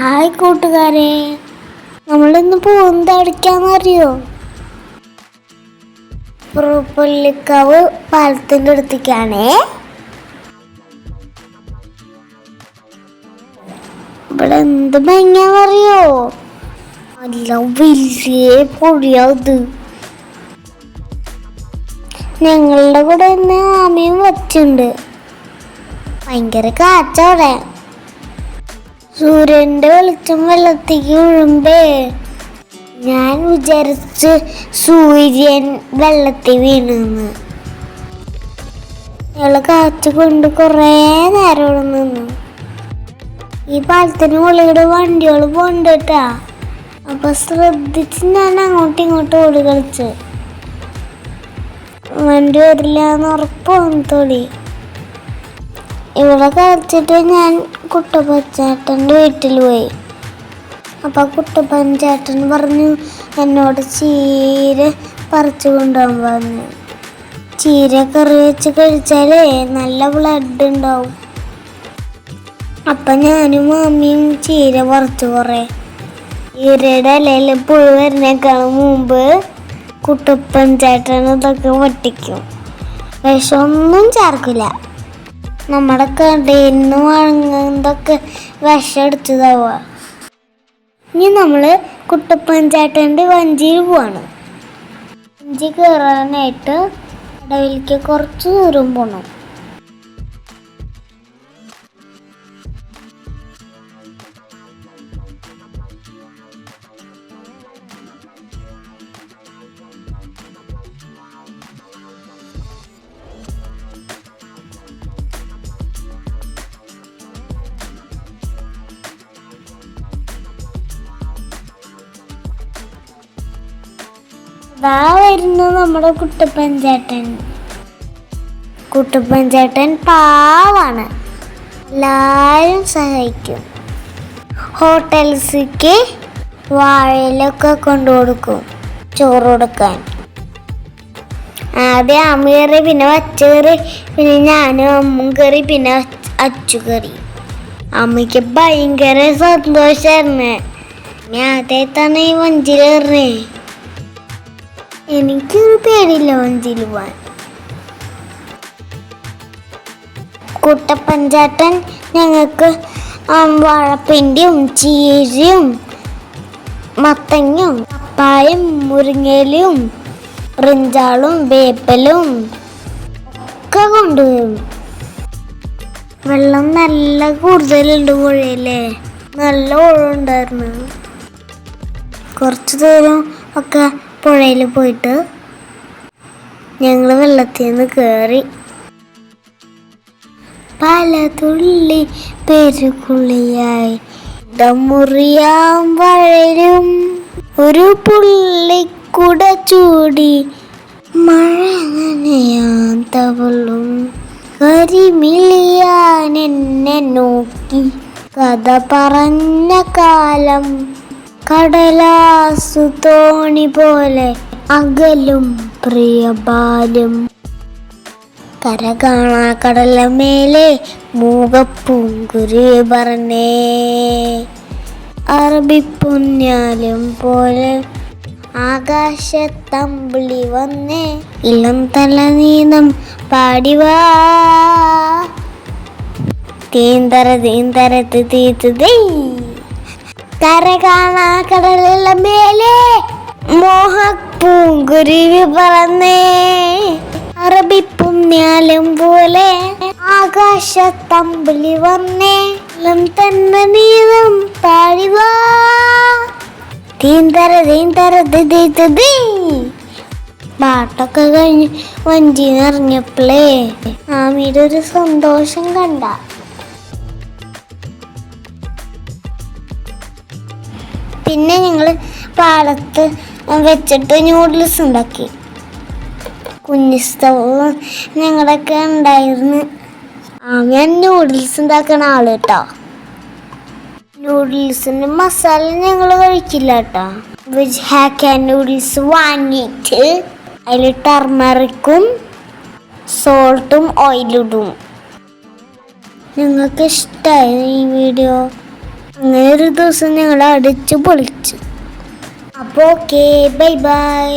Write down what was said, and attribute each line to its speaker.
Speaker 1: Hi കൂട്ടുകാരെ. നമ്മളിന്ന് പോകുന്നത് എവിടേക്കാന്നറിയോ പുള്ളിക്കാവ് പാലത്തിന്റെ അടുത്തേക്കാണേ. ഇവിടെ എന്ത് ഭംഗിയാന്നറിയോ? നല്ല വലിയ പൊടിയാത് ഞങ്ങളുടെ കൂടെ ഇന്ന് ആമയും വച്ചുണ്ട് ഭയങ്കര കാച്ചവിടെ സൂര്യന്റെ വെളിച്ചം വെള്ളത്തേക്ക് വീഴുമ്പേ. ഞാൻ വിചാരിച്ച് സൂര്യൻ വെള്ളത്തിൽ വീണെന്ന്. ഞങ്ങൾ കാറ്റ് കൊണ്ട് കുറേ നേരം ഇവിടെ നിന്നു. ഈ പാലത്തിന് മുകളിലൂടെ വണ്ടികൾ പോണ്ടിട്ടാ. അപ്പൊ ശ്രദ്ധിച്ച് ഞാൻ അങ്ങോട്ടും ഇങ്ങോട്ടും ഓടി കളിച്ച്. വണ്ടി വരില്ല എന്ന് ഉറപ്പ് തോന്നി ഇവിടെ കളിച്ചിട്ട് ഞാൻ കുട്ടപ്പഞ്ചേട്ടന്റെ വീട്ടിൽ പോയി. അപ്പൊ കുട്ടപ്പഞ്ചേട്ടൻ പറഞ്ഞു എന്നോട് ചീര പറിച്ചു കൊണ്ടുപോകാൻ പറഞ്ഞു. ചീര കറി വെച്ച് കഴിച്ചാലേ നല്ല ബ്ലഡ് ഉണ്ടാവും. അപ്പം ഞാനും മാമിയും ചീര പറിച്ചു കുറേ. ചീരയുടെ ഇലയിൽ പുഴു വരുന്നേക്കാളും മുമ്പ് കുട്ടപ്പൻ ചേട്ടൻ ഇതൊക്കെ വെട്ടിക്കും. വിഷമൊന്നും ചേർക്കില്ല. നമ്മുടെ കടയിൽ നിന്ന് വാങ്ങുന്നതൊക്കെ വിഷം അടിച്ചതാവുക ഇനി നമ്മൾ കുട്ടപ്പൻ ചേട്ടന്റെ വഞ്ചിയിൽ പോവാണ്. വഞ്ചി കയറാനായിട്ട് കടവിലേക്ക് കുറച്ച് ദൂരം പോകണം ദാ വരുന്നു നമ്മുടെ കുട്ടപ്പൻ ചേട്ടൻ. കുട്ടപ്പൻ ചേട്ടൻ പാവാണ്. എല്ലാവരും സഹായിക്കും. ഹോട്ടൽസിക്ക് വാഴയിലൊക്കെ കൊണ്ടു കൊടുക്കും ചോറ് കൊടുക്കാൻ. ആദ്യം അമ്മ കയറി പിന്നെ വച്ച കയറി പിന്നെ ഞാനും അമ്മും കയറി പിന്നെ അച്ച് കയറി. അമ്മയ്ക്ക് ഭയങ്കര സന്തോഷമായിരുന്നേ ഞാൻ ആദ്യമായിട്ടാണ് ഈ വഞ്ചിയിൽ കയറണേ എനിക്കൊരു പേടില്ല വഞ്ചിയിൽ കുട്ടപ്പഞ്ചാട്ടൻ ഞങ്ങൾക്ക് വാഴപ്പിണ്ടിയും ചീരയും മത്തങ്ങയും പപ്പായും മുരിങ്ങയിലും റിഞ്ചാളും വേപ്പലും ഒക്കെ കൊണ്ടുവരും. വെള്ളം നല്ല കൂടുതലുണ്ട് പുഴയില്ലേ നല്ല ഒഴുണ്ടായിരുന്നു കുറച്ച് ദൂരം ഒക്കെ പുഴയിൽ പോയിട്ട് ഞങ്ങൾ വെള്ളത്തിൽ നിന്ന് കയറി പല തുള്ളി പെരുകുള്ളിയായി മുറിയാം വഴരും ഒരു പുള്ളിക്കുട ചൂടി. മഴ നനയാൻ തവളും. കരിമിളിയാൻ എന്നെ നോക്കി. കഥ പറഞ്ഞ കാലം കടലാസു തോണി പോലെ അകലും പ്രിയബാലും. കര കാണാ കടല മേലെ മൂകപ്പൂങ്കുരി പറഞ്ഞേ അറബിപ്പുഞ്ഞാലും പോലെ ആകാശത്തമ്പിളി വന്നേ. ഇളം തല നീന്തം പാടിവാ. തീന്തര തീന്തരത്ത് തീത്തുതീ കര മേലെ. മോഹപ്പൂങ്കുരുവി പറന്നേ. അറബി പോലെ ആകാശത്തമ്പിളി വന്നേ. തന്നെ നീതം പാടിവാ പാട്ടൊക്കെ കഴിഞ്ഞ് വഞ്ചി നിറഞ്ഞപ്പളേ ആമിയുടെ ഒരു സന്തോഷം കണ്ട. പിന്നെ ഞങ്ങൾ പാടത്ത് വെച്ചിട്ട് ന്യൂഡിൽസ് ഉണ്ടാക്കി. കുഞ്ഞു സ്ഥലവും ഞങ്ങളൊക്കെ ഉണ്ടായിരുന്നു. ആ ഞാൻ ന്യൂഡിൽസ് ഉണ്ടാക്കണ ആൾ കേട്ടോ നൂഡിൽസിന്റെ മസാല ഞങ്ങൾ കഴിക്കില്ല കേട്ടോ വെജ് ഹാക്ക നൂഡിൽസ് വാങ്ങിയിട്ട് അതിൽ ടർമറിക്കും സോൾട്ടും ഓയിലിടും നിങ്ങൾക്ക് ഇഷ്ടമായി ഈ വീഡിയോ അങ്ങനെ ഒരു ദിവസം ഞങ്ങൾ അടിച്ചു പൊളിച്ചു. അപ്പോൾ ഓക്കെ ബൈ ബൈ.